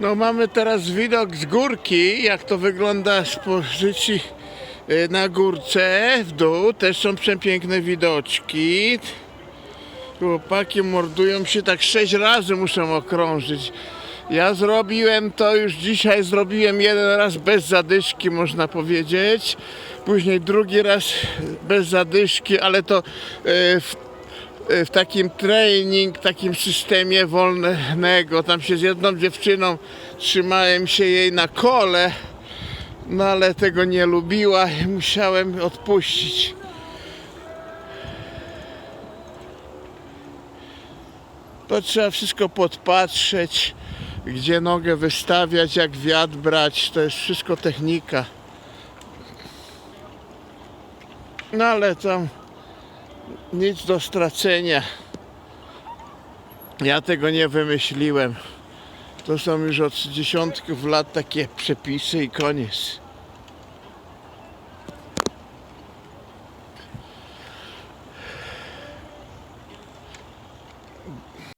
No mamy teraz widok z górki, jak to wygląda z pozycji y, na górce w dół. Też są przepiękne widoczki. Chłopaki mordują się tak sześć razy muszą okrążyć. Ja zrobiłem to już dzisiaj, zrobiłem jeden raz bez zadyszki, można powiedzieć. Później drugi raz bez zadyszki, ale to y, w w takim training, takim systemie wolnego. Tam się z jedną dziewczyną trzymałem się jej na kole, no ale tego nie lubiła i musiałem odpuścić. To trzeba wszystko podpatrzeć, gdzie nogę wystawiać, jak wiatr brać. To jest wszystko technika. No ale tam nic do stracenia. Ja tego nie wymyśliłem. To są już od dziesiątków lat takie przepisy i koniec.